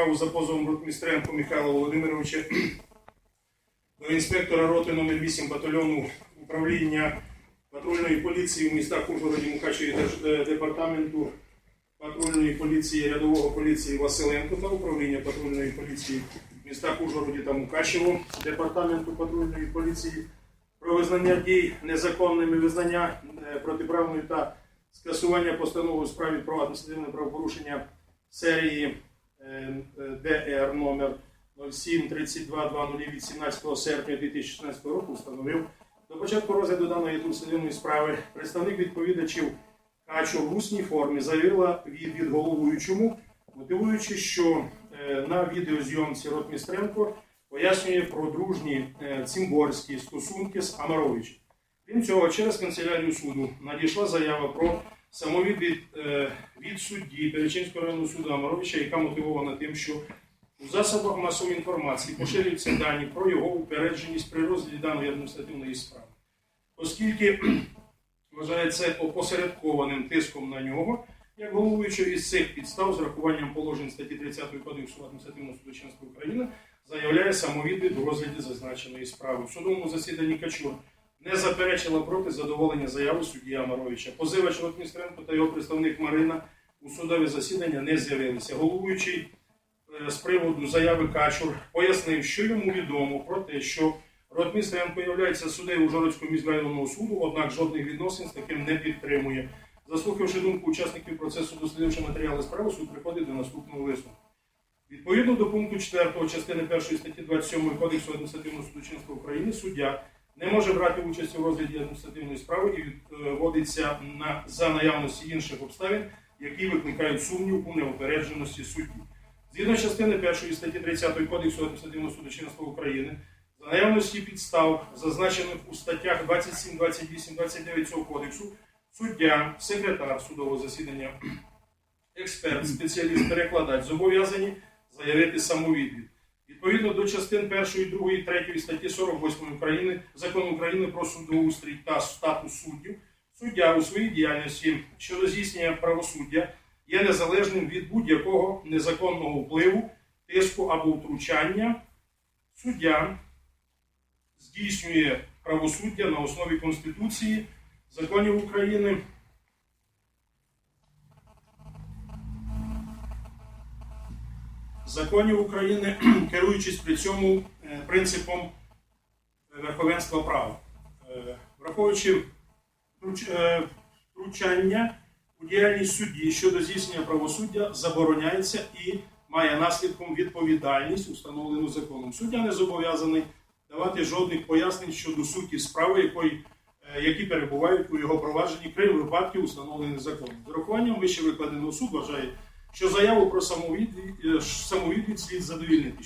справу за позовом Ротмістренко Михайла Володимировича до інспектора роти номер 8 батальйону управління патрульної поліції в містах Ужгороді Мукачеві е, департаменту патрульної поліції рядового поліції Василенко та управління патрульної поліції в містах Ужгороді та Мукачево департаменту патрульної поліції про визнання дій незаконними визнання е, протиправної та скасування постанови у справі про адміністративне правопорушення серії ДР номер 07-32-00 від 17 серпня 2016 року встановив до початку розгляду даної адміністративної справи представник відповідачів Качо в усній формі заявила від, головуючому, мотивуючи, що е, на відеозйомці Ротмістренко пояснює про дружні е, цимборські стосунки з Амаровичем. Крім цього, через канцелярію суду надійшла заява про самовідвід е, від судді Перечинського районного суду Амаровича, яка мотивована тим, що у засобах масової інформації поширюються дані про його упередженість при розгляді даної адміністративної справи. Оскільки вважається опосередкованим тиском на нього, як головуючого із цих підстав з рахуванням положень статті 30 Кодексу адміністративного судочинства України заявляє самовідвід у розгляді зазначеної справи. В судовому засіданні Качур не заперечила проти задоволення заяви судді Амаровича. Позивач Ротмістренко та його представник Марина у судове засідання не з'явилися. Головуючий е, з приводу заяви Качур пояснив, що йому відомо про те, що Ротмістренко є суддею Ужгородського міськрайонного суду, однак жодних відносин з таким не підтримує. Заслухавши думку учасників процесу, дослідивши матеріали справи, суд приходить до наступного висновку. Відповідно до пункту 4 частини 1 статті 27 Кодексу адміністративного судочинства України, суддя не може брати участь у розгляді адміністративної справи і відводиться на, за наявності інших обставин, які викликають сумнів у неупередженості судді. Згідно з частини 1 статті 30 Кодексу адміністративного судочинства України, за наявності підстав, зазначених у статтях 27, 28, 29 цього кодексу, суддя, секретар судового засідання, експерт, спеціаліст, перекладач зобов'язані заявити самовідвід. Відповідно до частин 1, 2, 3 статті 48 України закону України про судоустрій та статус суддів, суддя у своїй діяльності щодо здійснення правосуддя є незалежним від будь-якого незаконного впливу, тиску або втручання. Суддя здійснює правосуддя на основі Конституції, законів України. Законів України, керуючись при цьому е, принципом верховенства права, Е, враховуючи втруч- е, втручання у діяльність судді щодо здійснення правосуддя забороняється і має наслідком відповідальність, установлену законом. Суддя не зобов'язаний давати жодних пояснень щодо суті справи, якої, е, які перебувають у його провадженні, крім випадків, установлених законом. З урахуванням вище викладеного суд вважає, що заяву про самовідвід, е, самовідвід слід задовільнити.